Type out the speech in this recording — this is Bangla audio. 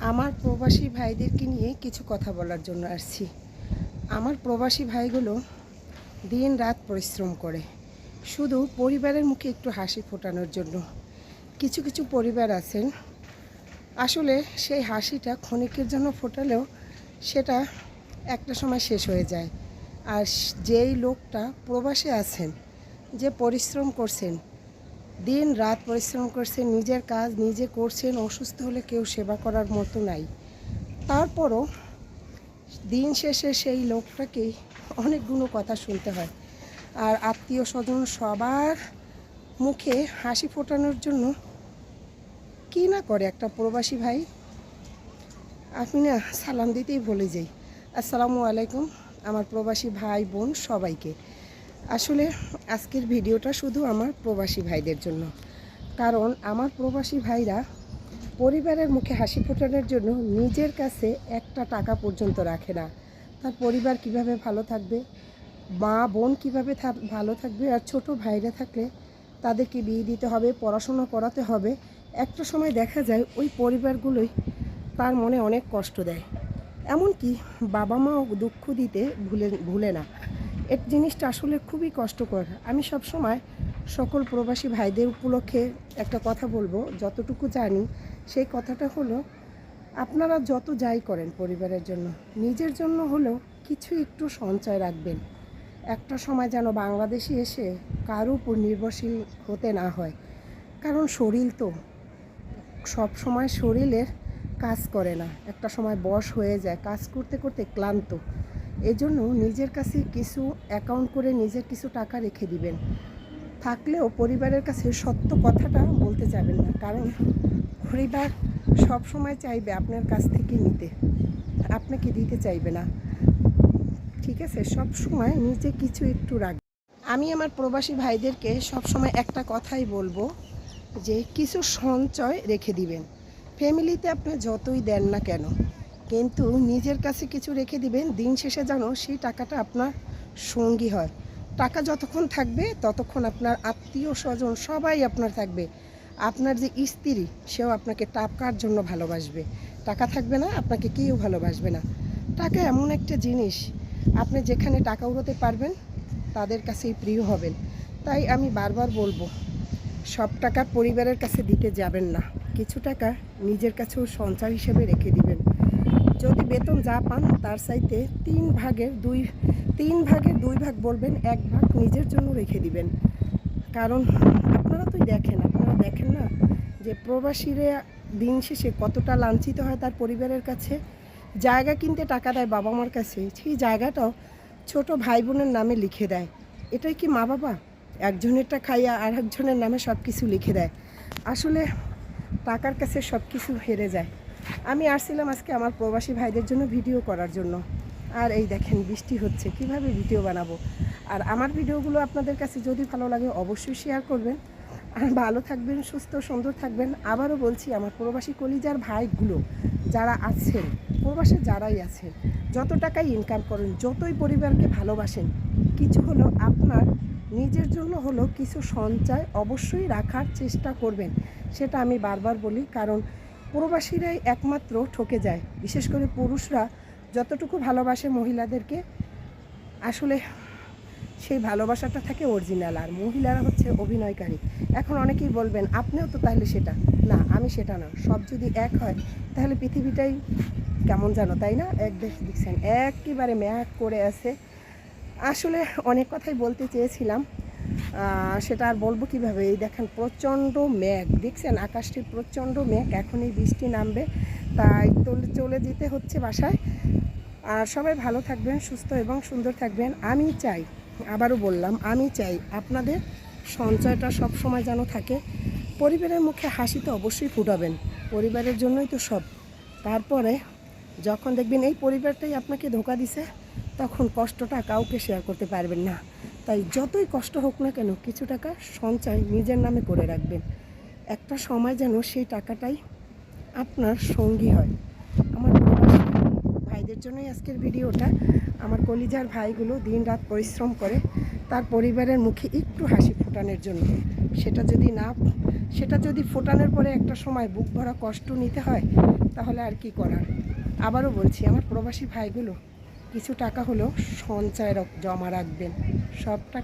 আমার প্রবাসী ভাইদেরকে নিয়ে কিছু কথা বলার জন্য আসছি। আমার প্রবাসী ভাইগুলো দিন রাত পরিশ্রম করে। শুধু পরিবারের মুখে একটু হাসি ফোটানোর জন্য। কিছু কিছু পরিবার আছেন। আসলে সেই হাসিটা ক্ষণিকের জন্য ফোটালেও সেটা একটা সময় শেষ হয়ে যায়। আর যেই লোকটা প্রবাসে আছেন, যে পরিশ্রম করছেন দিন রাত পরিশ্রম করছেন নিজের কাজ নিজে করছেন, অসুস্থ হলে কেউ সেবা করার মতো নাই। তারপরও দিন শেষে সেই লোকটাকেই অনেকগুলো কথা শুনতে হয়। আর আত্মীয় স্বজন সবার মুখে হাসি ফোটানোর জন্য কী না করে একটা প্রবাসী ভাই? আপনি না সালাম দিতেই ভুলে যাই। আসসালামু আলাইকুম, আমার প্রবাসী ভাই বোন সবাইকে। আসলে আজকের ভিডিওটা শুধু আমার প্রবাসী ভাইদের জন্য। কারণ আমার প্রবাসী ভাইরা পরিবারের মুখে হাসি ফোটানোর জন্য নিজের কাছে একটা টাকা পর্যন্ত রাখে না। তার পরিবার কীভাবে ভালো থাকবে, মা, বোন কীভাবে ভালো থাকবে আর ছোট ভাইরা থাকলে তাদেরকে বিয়ে দিতে হবে, পড়াশোনা করাতে হবে। একটা সময় দেখা যায় ওই পরিবারগুলোই তার মনে অনেক কষ্ট দেয়। এমনকি বাবা মাও দুঃখ দিতে ভুলে ভুলে না। এর জিনিসটা আসলে খুবই কষ্টকর। আমি সব সময় সকল প্রবাসী ভাইদের উপলক্ষে একটা কথা বলব, যতটুকু জানি। সেই কথাটা হলো, আপনারা যত যাই করেন পরিবারের জন্য, নিজের জন্য হলেও কিছু একটু সঞ্চয় রাখবেন। একটা সময় যেন বাংলাদেশে এসে কারও উপর নির্ভরশীল হতে না হয়। কারণ শরীর তো, সব সময় শরীরের কাজ করে না। একটা সময় বশ হয়ে যায়, কাজ করতে করতে ক্লান্ত। এজন্য নিজের কাছে কিছু অ্যাকাউন্ট করে নিজের কিছু টাকা রেখে দিবেন। থাকলেও পরিবারের কাছে সত্য কথাটা বলতে যাবেন না, কারণ পরিবার সব সময় চাইবে আপনার কাছ থেকে নিতে। আপনাকে দিতে চাইবে না। ঠিক আছে সব সময় নিজে কিছু একটু রাখবে আমি আমার প্রবাসী ভাইদেরকে সব সময় একটা কথাই বলব, যে কিছু সঞ্চয় রেখে দিবেন। ফ্যামিলিতে আপনি যতই দেন না কেন কিন্তু নিজের কাছে কিছু রেখে দিবেন, দিন শেষে যেন সেই টাকাটা আপনার সঙ্গী হয়। টাকা যতক্ষণ থাকবে, ততক্ষণ আপনার আত্মীয় স্বজন সবাই আপনার থাকবে। আপনার যে স্ত্রী, সেও আপনাকে টাকার জন্য ভালোবাসবে। টাকা থাকবে না, আপনাকে কেউ ভালোবাসবে না। টাকা এমন একটা জিনিস, আপনি যেখানে টাকা উড়োতে পারবেন, তাদের কাছেই প্রিয় হবেন। তাই আমি বারবার বলব, সব টাকা পরিবারের কাছে দিতে যাবেন না। কিছু টাকা নিজের কাছেও সঞ্চয় হিসেবে রেখে দিবেন। যদি বেতন যা পান, তার চাইতে তিন ভাগের দুই, তিন ভাগের দুই ভাগ বলবেন, এক ভাগ নিজের জন্য রেখে দিবেন। কারণ আপনারা তো দেখেন, আপনারা দেখেন না যে প্রবাসীরা দিন শেষে কতটা লাঞ্ছিত হয় তার পরিবারের কাছে। জায়গা কিনতে টাকা দেয় বাবা মার কাছে, সেই জায়গাটাও ছোট ভাই বোনের নামে লিখে দেয়। এটাই কি মা বাবা? একজনেরটা খাইয়া আর একজনের নামে সব কিছু লিখে দেয়। আসলে টাকার কাছে সব কিছু হেরে যায়। আমি আসছিলাম আজকে আমার প্রবাসী ভাইদের জন্য ভিডিও করার জন্য। আর এই দেখেন, বৃষ্টি হচ্ছে, কীভাবে ভিডিও বানাবো? আর আমার ভিডিওগুলো আপনাদের কাছে যদি ভালো লাগে অবশ্যই শেয়ার করবেন। আর ভালো থাকবেন, সুস্থ, সুন্দর থাকবেন। আবারও বলছি, আমার প্রবাসী কলিজার ভাইগুলো যারা আছেন, প্রবাসে যারাই আছেন, যত টাকাই ইনকাম করেন, যতই পরিবারকে ভালোবাসেন, কিছু হলো আপনার নিজের জন্য হলো কিছু সঞ্চয় অবশ্যই রাখার চেষ্টা করবেন। সেটা আমি বারবার বলি, কারণ প্রবাসীরাই একমাত্র ঠকে যায়। বিশেষ করে পুরুষরা যতটুকু ভালোবাসে মহিলাদেরকে, আসলে সেই ভালোবাসাটা থাকে অরিজিনাল আর মহিলারা হচ্ছে অভিনয়কারী। এখন অনেকেই বলবেন, আপনিও তো তাহলে সেটা? না, আমি সেটা না। সব যদি এক হয়, তাহলে পৃথিবীটাই কেমন জানো, তাই না? এক দেশ দেখছেন, একেবারে ম্যাক করে আছে। আসলে অনেক কথাই বলতে চেয়েছিলাম। সেটা আর বলব কীভাবে? এই দেখেন, প্রচণ্ড মেঘ। দেখছেন, আকাশটি প্রচণ্ড মেঘ। এখন এই বৃষ্টি নামবে, তাই চলে যেতে হচ্ছে বাসায়। আর সবাই ভালো থাকবেন, সুস্থ এবং সুন্দর থাকবেন। আমি চাই, আবারও বললাম, আমি চাই আপনাদের সঞ্চয়টা সব সময় যেন থাকে। পরিবারের মুখে হাসি তো অবশ্যই ফুটাবেন, পরিবারের জন্যই তো সব। তারপরে যখন দেখবেন এই পরিবারটাই আপনাকে ধোকা দিছে, তখন কষ্টটা কাউকে শেয়ার করতে পারবেন না। তাই যতই কষ্ট হোক না কেন কিছু টাকা সঞ্চয় নিজের নামে করে রাখবেন। একটা সময় যেন সেই টাকাটাই আপনার সঙ্গী হয়। আমার ভাইদের জন্যই আজকের ভিডিওটা। আমার কলিজার ভাইগুলো দিন রাত পরিশ্রম করে, তার পরিবারের মুখে একটু হাসি ফোটানোর জন্য। সেটা যদি না, সেটা যদি ফোটানোর পরে একটা সময় বুক ভরা কষ্ট নিতে হয়, তাহলে আর কি করার? আবারও বলছি, আমার প্রবাসী ভাইগুলো কিছু টাকা হলেও সঞ্চয় জমা রাখবেন। সব টাকা